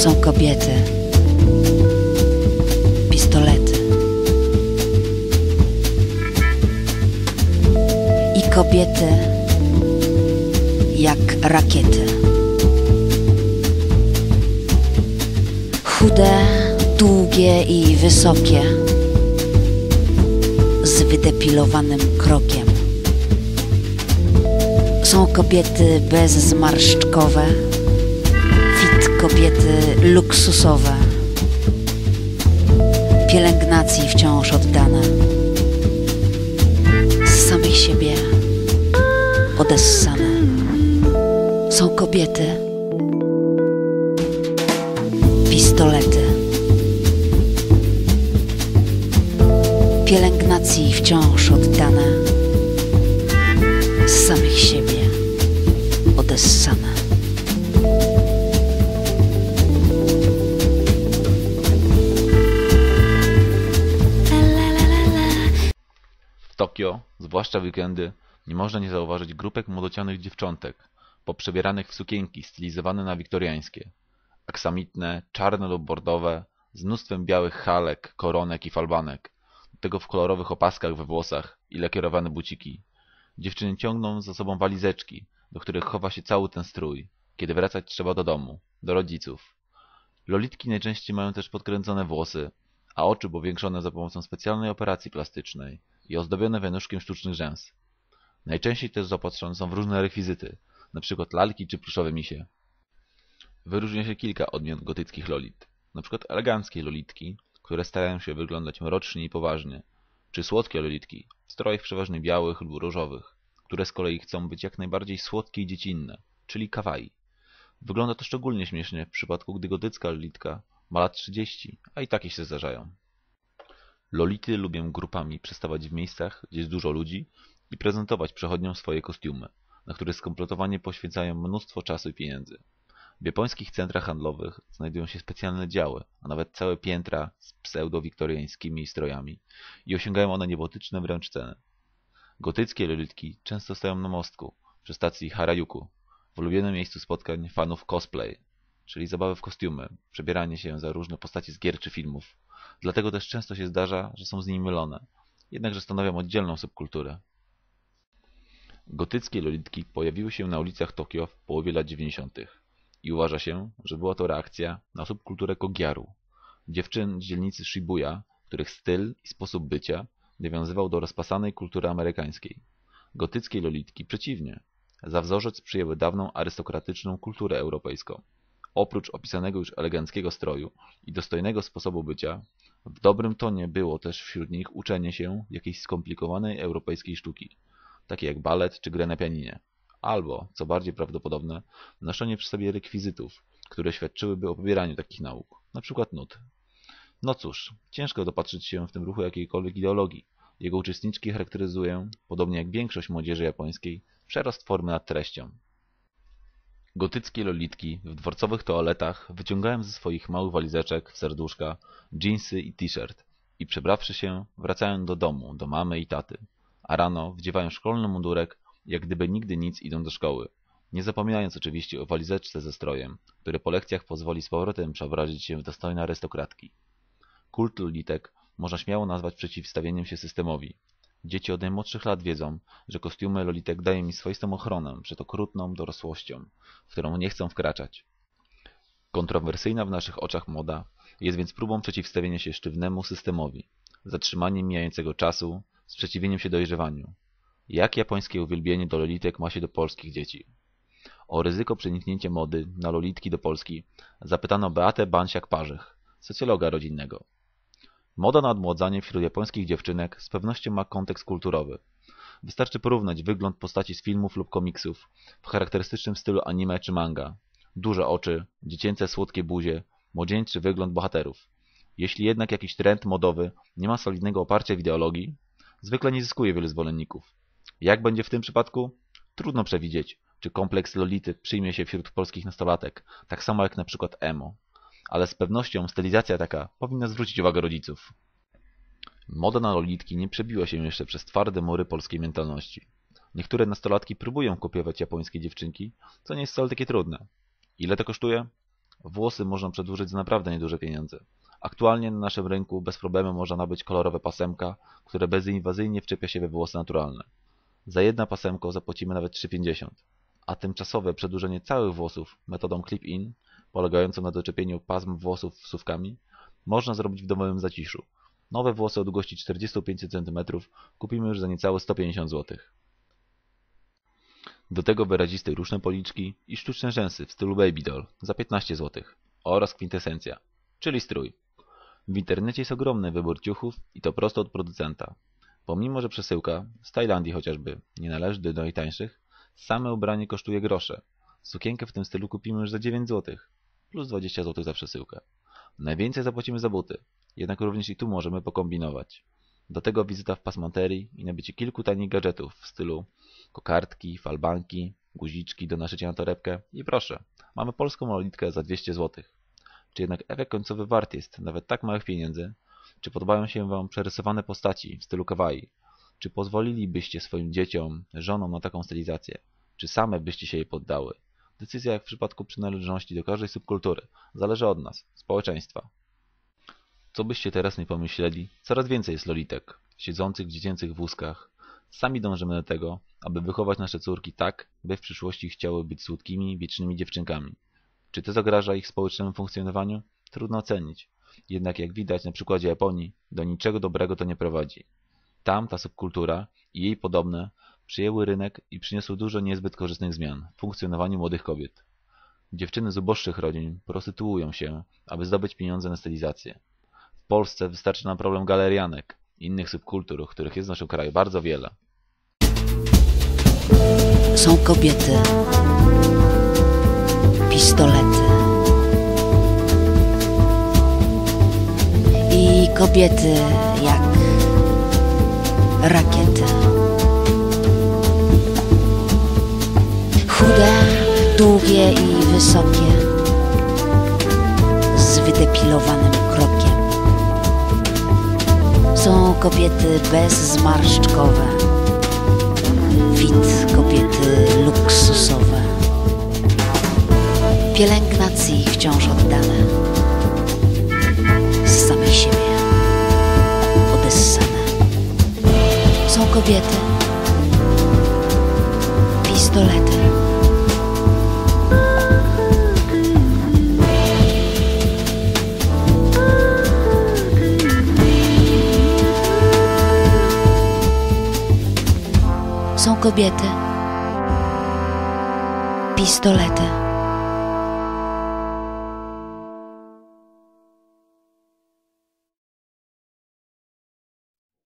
Są kobiety, pistolety i kobiety jak rakiety. Chude, długie i wysokie, z wydepilowanym krokiem. Są kobiety bezzmarszczkowe, fit kobiety luksusowe, pielęgnacji wciąż oddane, z samych siebie odessane. Są kobiety, pistolety, pielęgnacji wciąż oddane, z samych siebie odessane. Tokio, zwłaszcza w weekendy, nie można nie zauważyć grupek młodocianych dziewczątek, poprzebieranych w sukienki stylizowane na wiktoriańskie. Aksamitne, czarne lub bordowe, z mnóstwem białych halek, koronek i falbanek, do tego w kolorowych opaskach we włosach i lakierowane buciki. Dziewczyny ciągną za sobą walizeczki, do których chowa się cały ten strój, kiedy wracać trzeba do domu, do rodziców. Lolitki najczęściej mają też podkręcone włosy, a oczy powiększone za pomocą specjalnej operacji plastycznej i ozdobione wianuszkiem sztucznych rzęs. Najczęściej też zaopatrzone są w różne rekwizyty, np. lalki czy pluszowe misie. Wyróżnia się kilka odmian gotyckich lolit, np. eleganckie lolitki, które starają się wyglądać mrocznie i poważnie, czy słodkie lolitki, w strojach przeważnie białych lub różowych, które z kolei chcą być jak najbardziej słodkie i dziecinne, czyli kawaii. Wygląda to szczególnie śmiesznie w przypadku, gdy gotycka lolitka ma lat 30, a i takie się zdarzają. Lolity lubią grupami przestawać w miejscach, gdzie jest dużo ludzi i prezentować przechodniom swoje kostiumy, na które skompletowanie poświęcają mnóstwo czasu i pieniędzy. W japońskich centrach handlowych znajdują się specjalne działy, a nawet całe piętra z pseudo-wiktoriańskimi strojami i osiągają one niebotyczne wręcz ceny. Gotyckie lolitki często stoją na mostku przy stacji Harajuku, w ulubionym miejscu spotkań fanów cosplay, czyli zabawy w kostiumy, przebieranie się za różne postacie z gier czy filmów. Dlatego też często się zdarza, że są z nimi mylone, jednakże stanowią oddzielną subkulturę. Gotyckie lolitki pojawiły się na ulicach Tokio w połowie lat 90. i uważa się, że była to reakcja na subkulturę Kogiaru, dziewczyn z dzielnicy Shibuya, których styl i sposób bycia nawiązywał do rozpasanej kultury amerykańskiej. Gotyckie lolitki przeciwnie, za wzorzec przyjęły dawną arystokratyczną kulturę europejską. Oprócz opisanego już eleganckiego stroju i dostojnego sposobu bycia, w dobrym tonie było też wśród nich uczenie się jakiejś skomplikowanej europejskiej sztuki, takiej jak balet czy grę na pianinie, albo, co bardziej prawdopodobne, noszenie przy sobie rekwizytów, które świadczyłyby o pobieraniu takich nauk, np. nut. No cóż, ciężko dopatrzyć się w tym ruchu jakiejkolwiek ideologii. Jego uczestniczki charakteryzują, podobnie jak większość młodzieży japońskiej, przerost formy nad treścią. Gotyckie lolitki w dworcowych toaletach wyciągają ze swoich małych walizeczek w serduszka dżinsy i t-shirt i przebrawszy się wracają do domu, do mamy i taty, a rano wdziewają szkolny mundurek jak gdyby nigdy nic idą do szkoły, nie zapominając oczywiście o walizeczce ze strojem, który po lekcjach pozwoli z powrotem przeobrazić się w dostojne arystokratki. Kult lolitek można śmiało nazwać przeciwstawieniem się systemowi. Dzieci od najmłodszych lat wiedzą, że kostiumy lolitek dają mi swoistą ochronę przed okrutną dorosłością, w którą nie chcą wkraczać. Kontrowersyjna w naszych oczach moda jest więc próbą przeciwstawienia się sztywnemu systemowi, zatrzymaniem mijającego czasu, sprzeciwieniem się dojrzewaniu. Jak japońskie uwielbienie do lolitek ma się do polskich dzieci? O ryzyko przeniknięcia mody na lolitki do Polski zapytano Beatę Bansiak-Parzych, socjologa rodzinnego. Moda na odmładzanie wśród japońskich dziewczynek z pewnością ma kontekst kulturowy. Wystarczy porównać wygląd postaci z filmów lub komiksów w charakterystycznym stylu anime czy manga. Duże oczy, dziecięce słodkie buzie, młodzieńczy wygląd bohaterów. Jeśli jednak jakiś trend modowy nie ma solidnego oparcia w ideologii, zwykle nie zyskuje wielu zwolenników. Jak będzie w tym przypadku? Trudno przewidzieć, czy kompleks Lolity przyjmie się wśród polskich nastolatek, tak samo jak na przykład emo. Ale z pewnością stylizacja taka powinna zwrócić uwagę rodziców. Moda na lolitki nie przebiła się jeszcze przez twarde mury polskiej mentalności. Niektóre nastolatki próbują kopiować japońskie dziewczynki, co nie jest wcale takie trudne. Ile to kosztuje? Włosy można przedłużyć za naprawdę nieduże pieniądze. Aktualnie na naszym rynku bez problemu można nabyć kolorowe pasemka, które bezinwazyjnie wczepia się we włosy naturalne. Za jedna pasemko zapłacimy nawet 3,50, a tymczasowe przedłużenie całych włosów metodą clip-in, polegającą na doczepieniu pasm włosów wsówkami, można zrobić w domowym zaciszu. Nowe włosy o długości 45 cm kupimy już za niecałe 150 zł. Do tego wyraziste różne policzki i sztuczne rzęsy w stylu baby doll za 15 zł oraz kwintesencja, czyli strój. W internecie jest ogromny wybór ciuchów i to prosto od producenta. Pomimo, że przesyłka, z Tajlandii chociażby, nie należy do najtańszych, same ubranie kosztuje grosze. Sukienkę w tym stylu kupimy już za 9 zł, plus 20 zł za przesyłkę. Najwięcej zapłacimy za buty, jednak również i tu możemy pokombinować. Do tego wizyta w pasmanterii i nabycie kilku tanich gadżetów w stylu kokardki, falbanki, guziczki do naszycia na torebkę i proszę, mamy polską lolitkę za 200 zł. Czy jednak efekt końcowy wart jest nawet tak małych pieniędzy? Czy podobają się Wam przerysowane postaci w stylu kawaii? Czy pozwolilibyście swoim dzieciom, żonom na taką stylizację? Czy same byście się jej poddały? Decyzja jak w przypadku przynależności do każdej subkultury zależy od nas, społeczeństwa. Co byście teraz nie pomyśleli, coraz więcej jest lolitek, siedzących w dziecięcych wózkach. Sami dążymy do tego, aby wychować nasze córki tak, by w przyszłości chciały być słodkimi, wiecznymi dziewczynkami. Czy to zagraża ich społecznemu funkcjonowaniu? Trudno ocenić. Jednak jak widać na przykładzie Japonii, do niczego dobrego to nie prowadzi. Tam ta subkultura i jej podobne przyjęły rynek i przyniosły dużo niezbyt korzystnych zmian w funkcjonowaniu młodych kobiet. Dziewczyny z uboższych rodzin prostytuują się, aby zdobyć pieniądze na stylizację. W Polsce wystarczy nam problem galerianek i innych subkultur, których jest w naszym kraju bardzo wiele. Są kobiety, pistolety i kobiety jak rakiety. Chude, długie i wysokie, z wydepilowanym krokiem. Są kobiety bezzmarszczkowe, wid kobiety luksusowe, pielęgnacji wciąż oddane, z samej siebie odessane. Są kobiety, pistolety. Są kobiety, pistolety.